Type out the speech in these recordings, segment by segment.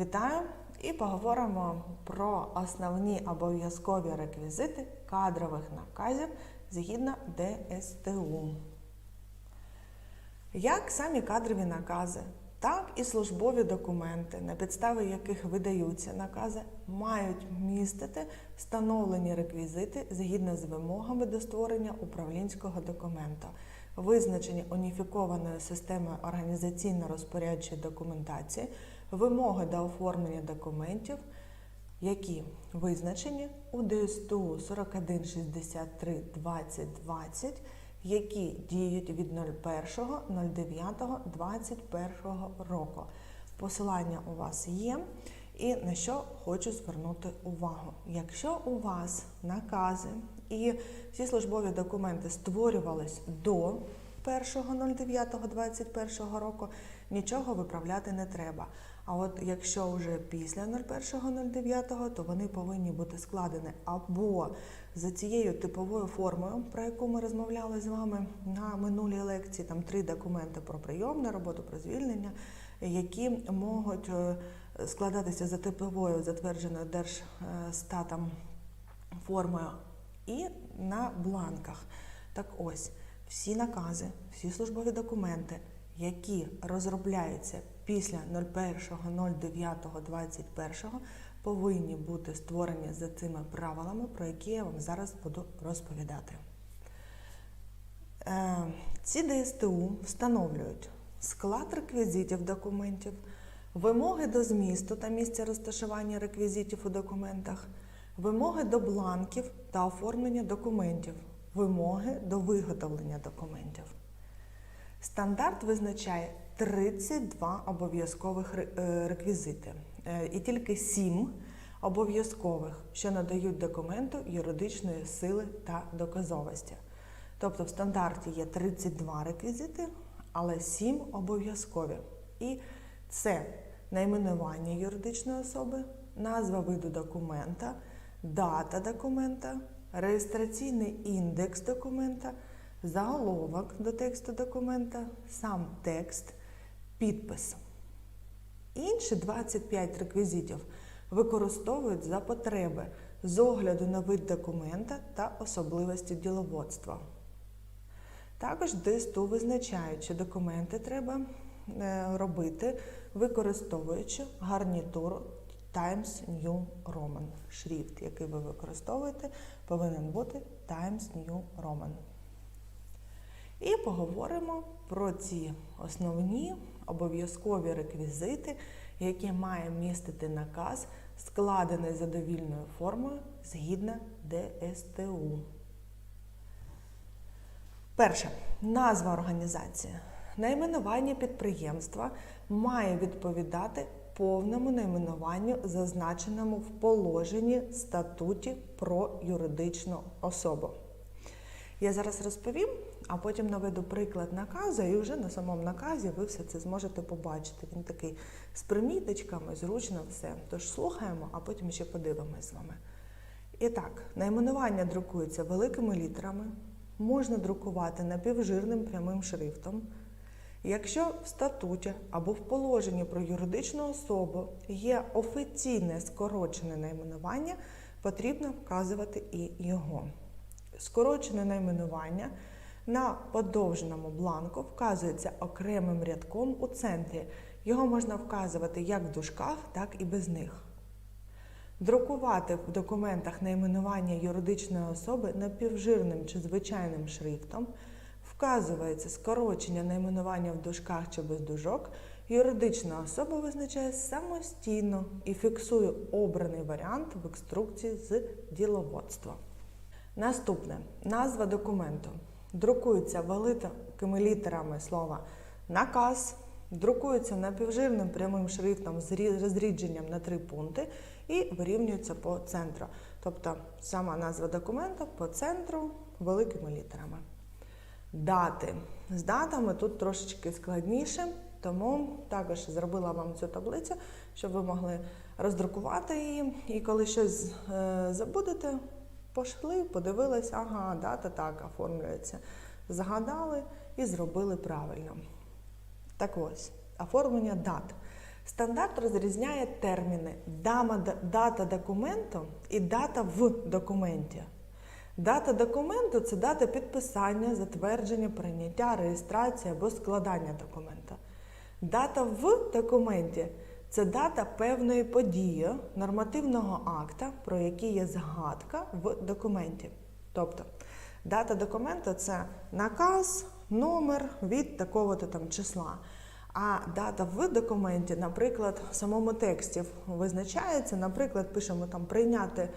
Вітаю і поговоримо про основні обов'язкові реквізити кадрових наказів згідно ДСТУ. Як самі кадрові накази, так і службові документи, на підставі яких видаються накази, мають містити встановлені реквізити згідно з вимогами до створення управлінського документа, визначені уніфікованою системою організаційно-розпорядчої документації, вимоги до оформлення документів, які визначені у ДСТУ 4163 2020, які діють від 01.09.21 року. Посилання у вас є. І на що хочу звернути увагу. Якщо у вас накази і всі службові документи створювались до 1.09.21 року, нічого виправляти не треба. А от якщо вже після 01.09, то вони повинні бути складені або за цією типовою формою, про яку ми розмовляли з вами на минулій лекції, там три документи про прийом на роботу, про звільнення, які можуть е, складатися за типовою затвердженою Держстатом формою і на бланках. Так ось, всі накази, всі службові документи, які розробляються після 01.09.21, повинні бути створені за цими правилами, про які я вам зараз буду розповідати. Е, Ці ДСТУ встановлюють склад реквізитів документів, вимоги до змісту та місця розташування реквізитів у документах, вимоги до бланків та оформлення документів, вимоги до виготовлення документів. Стандарт визначає 32 обов'язкових е, реквізити Е, і тільки 7 обов'язкових, що надають документу юридичної сили та доказовості. Тобто в стандарті є 32 реквізити, але 7 обов'язкові. І це найменування юридичної особи, назва виду документа, дата документа, реєстраційний індекс документа, заголовок до тексту документа, сам текст, підпис. Інші 25 реквізитів використовують за потреби з огляду на вид документа та особливості діловодства. Також ДСТУ визначають, що документи треба е, робити, використовуючи гарнітуру Times New Roman. Шрифт, який ви використовуєте, повинен бути Times New Roman. І поговоримо про ці основні обов'язкові реквізити, які має містити наказ, складений задовільною формою згідно ДСТУ. Перше назва організації. Найменування підприємства має відповідати повному найменуванню, зазначеному в положенні статуті про юридичну особу. Я зараз розповім, а потім наведу приклад наказу, і вже на самому наказі ви все це зможете побачити. Він такий з приміточками, зручно все. Тож слухаємо, а потім ще подивимось з вами. І так, найменування друкується великими літерами, можна друкувати напівжирним прямим шрифтом. Якщо в статуті або в положенні про юридичну особу є офіційне скорочене найменування, потрібно вказувати і його. Скорочене найменування на подовженому бланку вказується окремим рядком у центрі. Його можна вказувати як в дужках, так і без них. Друкувати в документах найменування юридичної особи напівжирним чи звичайним шрифтом. Вказується скорочення найменування в дужках чи без дужок. Юридична особа визначає самостійно і фіксує обраний варіант в інструкції з діловодства. Наступне назва документу. Друкується великими літерами слова наказ, друкується напівжирним прямим шрифтом з розрідженням на три пункти і вирівнюється по центру. Тобто сама назва документа по центру великими літерами. Дати. З датами тут трошечки складніше, тому також зробила вам цю таблицю, щоб ви могли роздрукувати її. І коли щось е, забудете, пошли, подивились, ага, дата так оформлюється. Згадали і зробили правильно. Так ось, оформлення дат. Стандарт розрізняє терміни дата документу і дата в документі. Дата документу це дата підписання, затвердження, прийняття, реєстрації або складання документа. Дата в документі це дата певної події, нормативного акта, про який є згадка в документі. Тобто, дата документу це наказ, номер від такого-то там числа. А дата в документі, наприклад, в самому тексті визначається, наприклад, пишемо там прийняти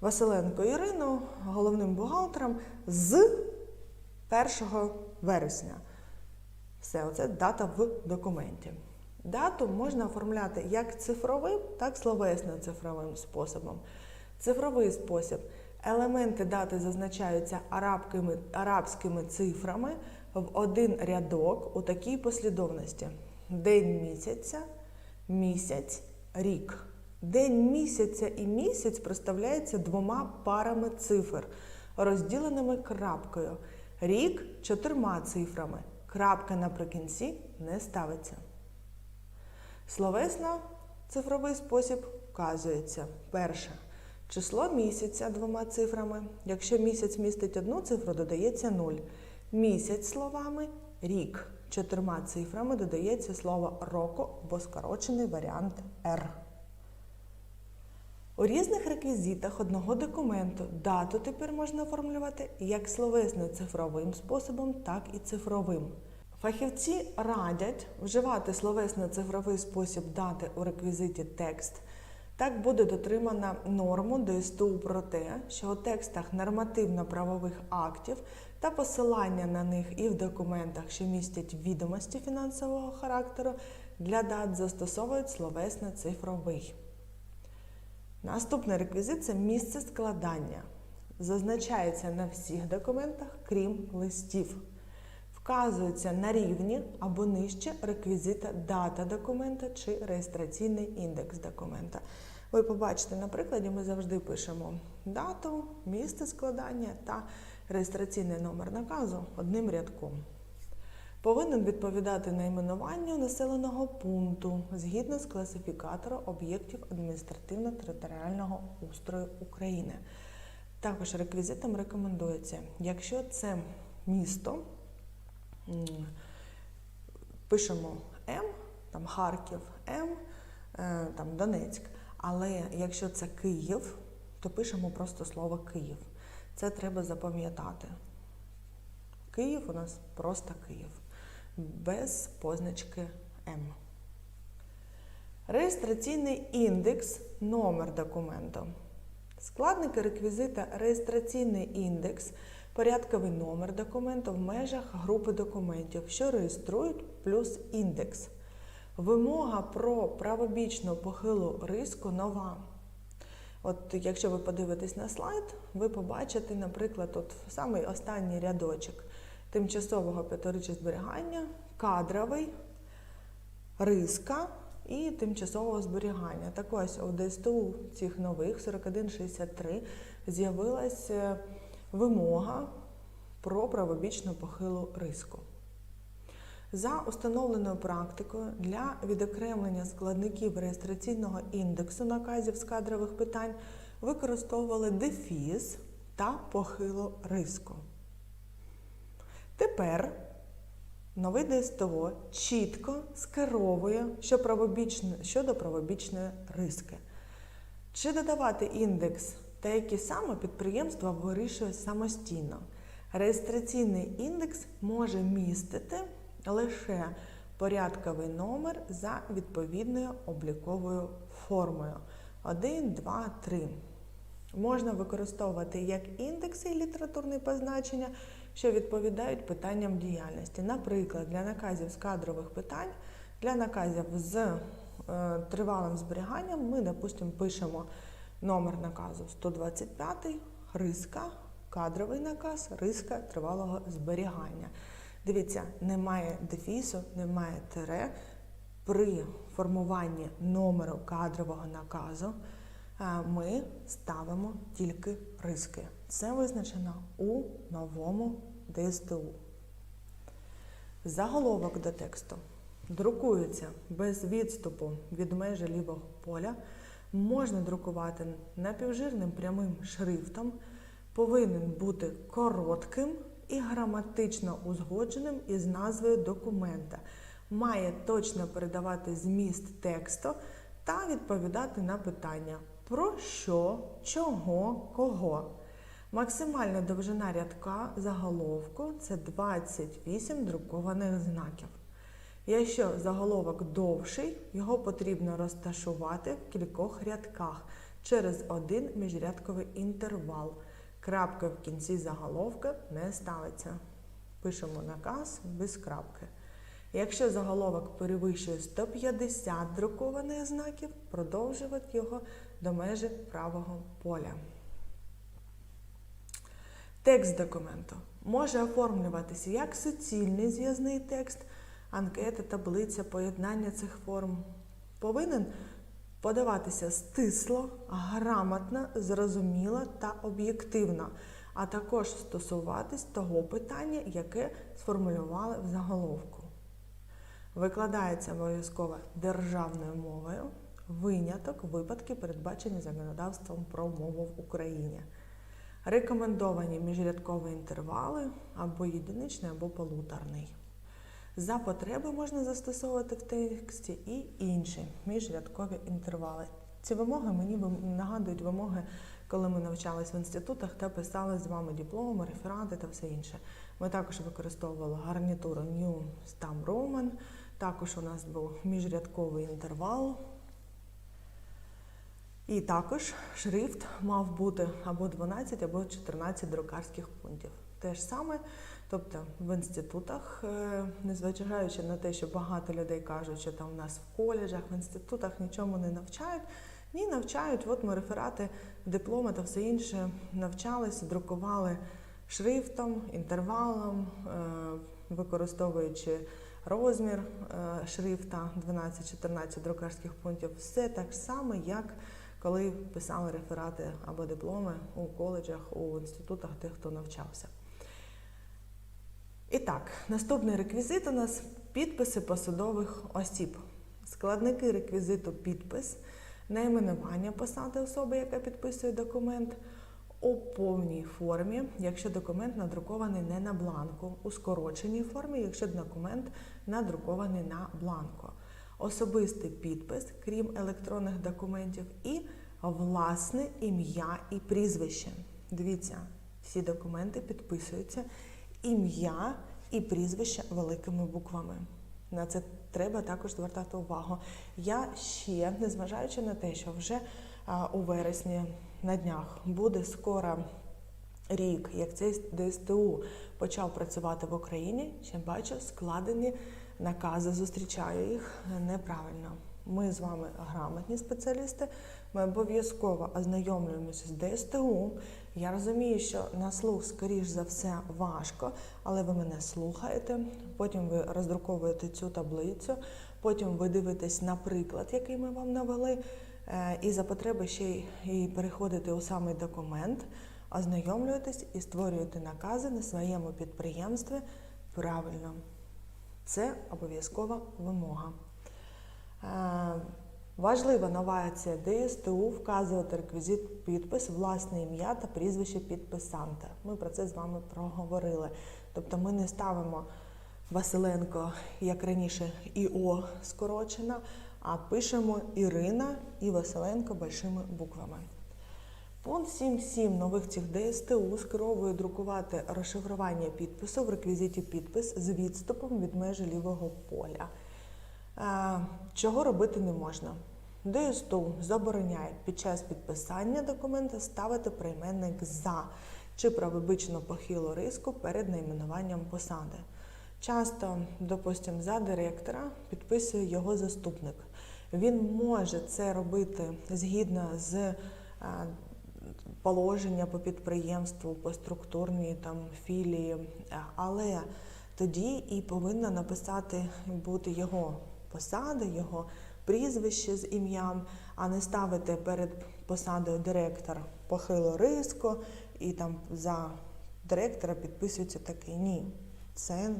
Василенко Ірину головним бухгалтером з 1 вересня. Все, оце дата в документі. Дату можна оформляти як цифровим, так і словесно-цифровим способом. Цифровий спосіб. Елементи дати зазначаються арабкими, арабськими цифрами в один рядок у такій послідовності: день місяця, місяць, рік. День місяця і місяць проставляється двома парами цифр, розділеними крапкою. Рік чотирма цифрами. Крапка наприкінці не ставиться. Словесно цифровий спосіб вказується. Перше. Число місяця двома цифрами. Якщо місяць містить одну цифру, додається 0. Місяць словами, рік чотирма цифрами додається слово року або скорочений варіант R. У різних реквізитах одного документу дату тепер можна оформлювати як словесно-цифровим способом, так і цифровим. Фахівці радять вживати словесно-цифровий спосіб дати у реквізиті текст. Так буде дотримана норму ДСТУ про те, що у текстах нормативно-правових актів та посилання на них і в документах, що містять відомості фінансового характеру, для дат застосовують словесно-цифровий. Наступний реквізит це місце складання. Зазначається на всіх документах, крім листів. Вказується на рівні або нижче реквізита дата документа чи реєстраційний індекс документа. Ви побачите на прикладі, ми завжди пишемо дату, місце складання та реєстраційний номер наказу одним рядком. Повинен відповідати найменуванню населеного пункту згідно з класифікатором об'єктів адміністративно-територіального устрою України. Також реквізитом рекомендується, якщо це місто, пишемо М, там Харків, М, е, там Донецьк. Але якщо це Київ, то пишемо просто слово Київ. Це треба запам'ятати. Київ у нас просто Київ, без позначки М. Реєстраційний індекс номер документу. Складники реквізита реєстраційний індекс, порядковий номер документу в межах групи документів, що реєструють плюс індекс. Вимога про правобічну похилу риску нова. От якщо ви подивитесь на слайд, ви побачите, наприклад, от самий останній рядочок тимчасового п'ятиріччя зберігання, кадровий, риска і тимчасового зберігання. Так ось у ДСТУ цих нових 4163 з'явилася вимога про правобічну похилу риску. За установленою практикою для відокремлення складників реєстраційного індексу наказів з кадрових питань використовували дефіз та похилу риску. Тепер новий ДСТО чітко скеровує щодо правобічної риски. Чи додавати індекс та які саме підприємство вирішує самостійно. Реєстраційний індекс може містити лише порядковий номер за відповідною обліковою формою 1, 2, 3. Можна використовувати як індекси і літературні позначення, що відповідають питанням діяльності. Наприклад, для наказів з кадрових питань, для наказів з е, тривалим зберіганням ми, допустимо, пишемо номер наказу 125, риска, кадровий наказ, риска тривалого зберігання. Дивіться, немає дефісу, немає тире. При формуванні номеру кадрового наказу е, ми ставимо тільки риски. Це визначено у новому ДСТУ. Заголовок до тексту. друкується без відступу від межі лівого поля, можна друкувати напівжирним прямим шрифтом, повинен бути коротким і граматично узгодженим із назвою документа, має точно передавати зміст тексту та відповідати на питання про що, чого, кого. Максимальна довжина рядка заголовку це 28 друкованих знаків. Якщо заголовок довший, його потрібно розташувати в кількох рядках через один міжрядковий інтервал. Крапка в кінці заголовка не ставиться. Пишемо наказ без крапки. Якщо заголовок перевищує 150 друкованих знаків, продовжувати його до межі правого поля. Текст документу може оформлюватися як суцільний зв'язний текст, анкета, таблиця, поєднання цих форм. Повинен подаватися стисло, грамотно, зрозуміло та об'єктивно, а також стосуватись того питання, яке сформулювали в заголовку. Викладається обов'язково державною мовою, виняток випадки, передбачені законодавством про мову в Україні. Рекомендовані міжрядкові інтервали або єдиничний, або полуторний. За потреби можна застосовувати в тексті і інші міжрядкові інтервали. Ці вимоги мені нагадують вимоги, коли ми навчались в інститутах та писали з вами дипломи, реферати та все інше. Ми також використовували гарнітуру New Stam Roman, також у нас був міжрядковий інтервал. І також шрифт мав бути або 12, або 14 друкарських пунктів. Те ж саме, тобто в інститутах, е, незважаючи на те, що багато людей кажуть, що там у нас в коледжах, в інститутах нічому не навчають. Ні, навчають. От ми реферати, дипломи та все інше навчалися, друкували шрифтом, інтервалом, е, використовуючи розмір е, шрифта 12-14 друкарських пунктів. Все так само, як коли писали реферати або дипломи у коледжах, у інститутах тих, хто навчався. І так, наступний реквізит у нас підписи посадових осіб. Складники реквізиту підпис, найменування посади особи, яка підписує документ, у повній формі, якщо документ надрукований не на бланку, у скороченій формі, якщо документ надрукований на бланку. Особистий підпис, крім електронних документів, і власне ім'я і прізвище. Дивіться, всі документи підписуються ім'я і прізвище великими буквами. На це треба також звертати увагу. Я ще, незважаючи на те, що вже у вересні на днях буде скоро рік, як цей ДСТУ почав працювати в Україні, ще бачу складені накази, зустрічаю їх неправильно. Ми з вами грамотні спеціалісти. Ми обов'язково ознайомлюємося з ДСТУ. Я розумію, що на слух, скоріш за все, важко, але ви мене слухаєте. Потім ви роздруковуєте цю таблицю, потім ви дивитесь на приклад, який ми вам навели, е, і за потреби ще й переходите у самий документ, ознайомлюєтесь і створюєте накази на своєму підприємстві правильно. Це обов'язкова вимога. Е, Важлива новація ДСТУ вказувати реквізит підпис, власне ім'я та прізвище підписанта. Ми про це з вами проговорили. Тобто ми не ставимо Василенко, як раніше, ІО скорочено, а пишемо Ірина і Василенко большими буквами. Пункт 7.7 нових цих ДСТУ скеровує друкувати розшифрування підпису в реквізиті підпис з відступом від межі лівого поля. Чого робити не можна? ДСТУ забороняє під час підписання документа ставити прийменник за чи правобично похилу риску перед найменуванням посади. Часто, допустимо, за директора підписує його заступник. Він може це робити згідно з е, положення по підприємству, по структурній там філії, але тоді і повинна написати бути його посада, його прізвище з ім'ям, а не ставити перед посадою директор похило риско і там за директора підписується такий ні. Це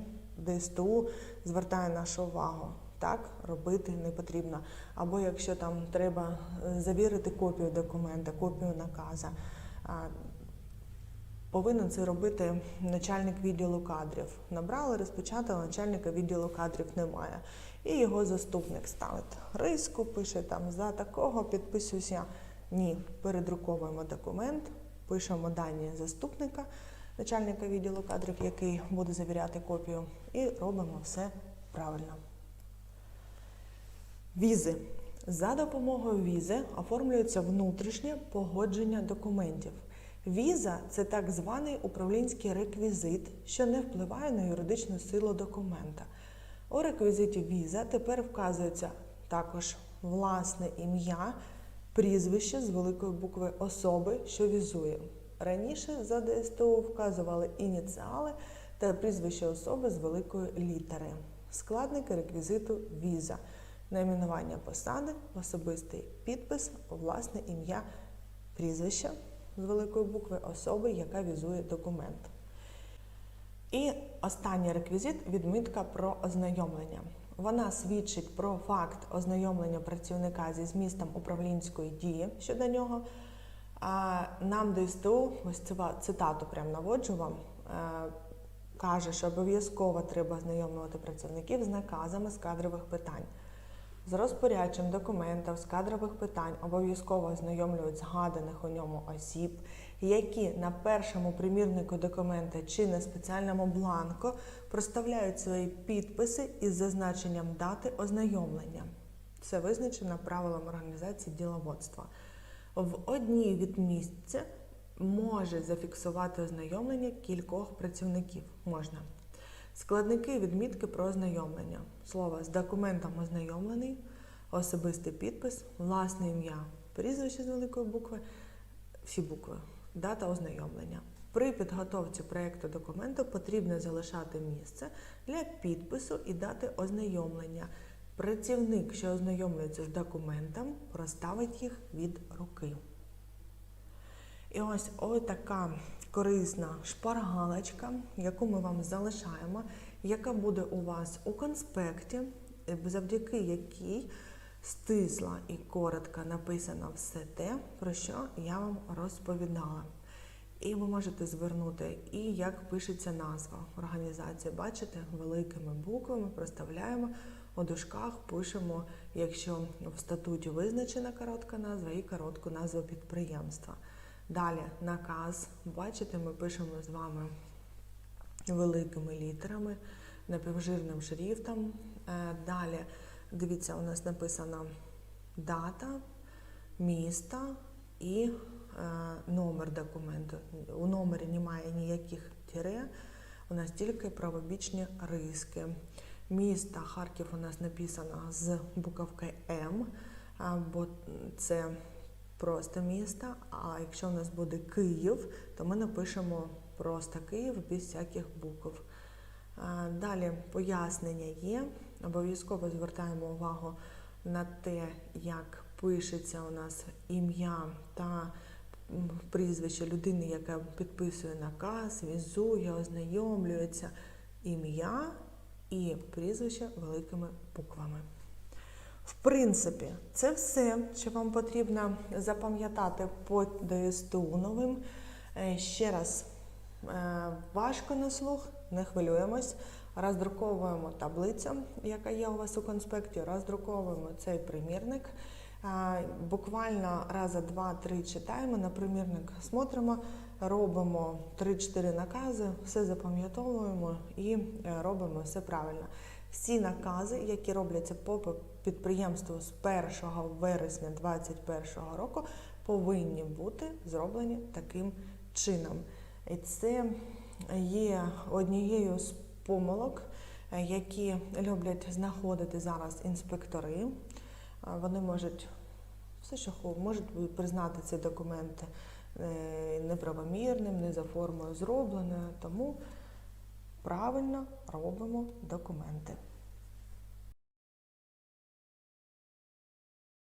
ДСТУ звертає нашу увагу. так робити не потрібно. Або якщо там треба е, завірити копію документа, копію наказа, повинен це робити начальник відділу кадрів. Набрали, розпечатали, начальника відділу кадрів немає. І його заступник ставить риску, пише там за такого, підписуюся. Ні, передруковуємо документ, пишемо дані заступника, начальника відділу кадрів, який буде завіряти копію, і робимо все правильно. Візи. За допомогою візи оформлюється внутрішнє погодження документів. Віза це так званий управлінський реквізит, що не впливає на юридичну силу документа. У реквізиті віза тепер вказується також власне ім'я, прізвище з великої букви особи, що візує. Раніше за ДСТУ вказували ініціали та прізвище особи з великої літери. Складники реквізиту віза, найменування посади, особистий підпис, власне ім'я, прізвище з великої букви особи, яка візує документ. І останній реквізит відмітка про ознайомлення. Вона свідчить про факт ознайомлення працівника зі змістом управлінської дії щодо нього. А нам ДСТУ, ось цива- цитату прямо наводжу вам, е, каже, що обов'язково треба ознайомлювати працівників з наказами з кадрових питань. З розпорядчим документів з кадрових питань обов'язково ознайомлюють згаданих у ньому осіб, які на першому примірнику документа чи на спеціальному бланку проставляють свої підписи із зазначенням дати ознайомлення. Це визначено правилом організації діловодства. В одній відмістці може зафіксувати ознайомлення кількох працівників. Можна. Складники відмітки про ознайомлення. Слово з документом ознайомлений, особистий підпис, власне ім'я, прізвище з великої букви, всі букви, дата ознайомлення. При підготовці проєкту документу потрібно залишати місце для підпису і дати ознайомлення. Працівник, що ознайомлюється з документом, проставить їх від руки. І ось ось така корисна шпаргалочка, яку ми вам залишаємо, яка буде у вас у конспекті, завдяки якій стисла і коротко написано все те, про що я вам розповідала. І ви можете звернути, і як пишеться назва організації. Бачите, великими буквами проставляємо у дужках, пишемо, якщо в статуті визначена коротка назва і коротку назву підприємства. Далі наказ. Бачите, ми пишемо з вами великими літерами, напівжирним шрифтом. Е, Далі, дивіться, у нас написана дата, місто і е, номер документу. У номері немає ніяких тире, у нас тільки правобічні риски. Місто Харків у нас написано з буковкою М, бо це просто місто. А якщо у нас буде Київ, то ми напишемо просто Київ без всяких букв. Далі пояснення є. Обов'язково звертаємо увагу на те, як пишеться у нас ім'я та прізвище людини, яка підписує наказ, візує, ознайомлюється. Ім'я і прізвище великими буквами. В принципі, це все, що вам потрібно запам'ятати по ДСТУ новим. Е, Ще раз, е, важко на слух, не хвилюємось. Роздруковуємо таблицю, яка є у вас у конспекті, роздруковуємо цей примірник. Буквально раза два-три читаємо на примірник, смотримо, робимо 3-4 накази, все запам'ятовуємо і е, робимо все правильно. Всі накази, які робляться по підприємству з 1 вересня 2021 року, повинні бути зроблені таким чином. І це є однією з помилок, е, які люблять знаходити зараз інспектори. Е, Вони можуть все, що можуть признати цей документи е, неправомірним, не за формою зроблено, Тому правильно робимо документи.